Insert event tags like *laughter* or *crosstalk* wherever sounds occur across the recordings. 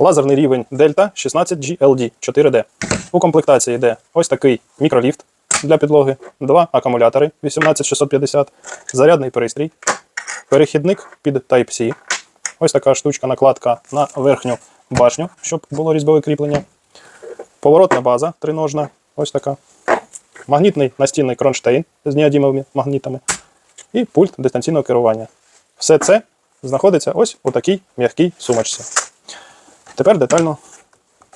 Лазерний рівень Delta 16GLD 4D. У комплектації йде ось такий мікроліфт для підлоги, два акумулятори 18650, зарядний пристрій, перехідник під Type-C. Ось така штучка накладка на верхню башню, щоб було різьбове кріплення. Поворотна база триножна, ось така. Магнітний настінний кронштейн з неодімовими магнітами. І пульт дистанційного керування. Все це знаходиться ось у такій м'якій сумочці. Тепер детально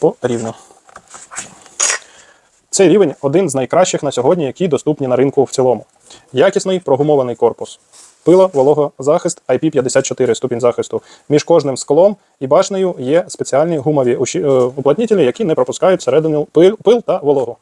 по рівню. Цей рівень один з найкращих на сьогодні, які доступні на ринку в цілому. Якісний прогумований корпус. Пило, вологозахист IP54 ступінь захисту. Між кожним склом і башнею є спеціальні гумові е, уплотнітелі, які не пропускають всередину пил та вологу.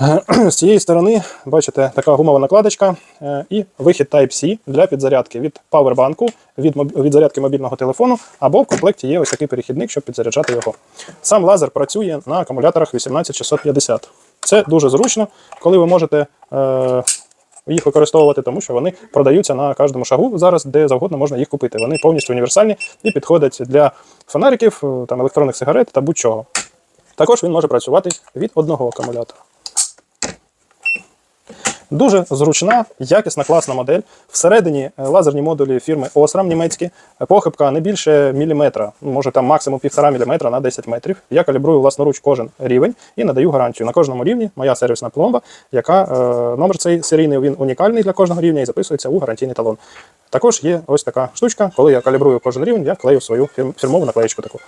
*clears throat* З цієї сторони, бачите, така гумова накладочка е, і вихід Type-C для підзарядки від павербанку, від, від зарядки мобільного телефону, або в комплекті є ось такий перехідник, щоб підзаряджати його. Сам лазер працює на акумуляторах 18650. Це дуже зручно, коли ви можете е, їх використовувати, тому що вони продаються на кожному шагу зараз, де завгодно можна їх купити. Вони повністю універсальні і підходять для фонариків, е, там, електронних сигарет та будь-чого. Також він може працювати від одного акумулятора. Дуже зручна, якісна, класна модель. Всередині е, лазерні модулі фірми Osram німецькі. Похибка не більше міліметра, може там максимум півтора міліметра на 10 метрів. Я калібрую власноруч кожен рівень і надаю гарантію. На кожному рівні моя сервісна пломба, яка е, номер цей серійний він унікальний для кожного рівня і записується у гарантійний талон. Також є ось така штучка, коли я калібрую кожен рівень, я клею свою фірм- фірмову наклеєчку таку.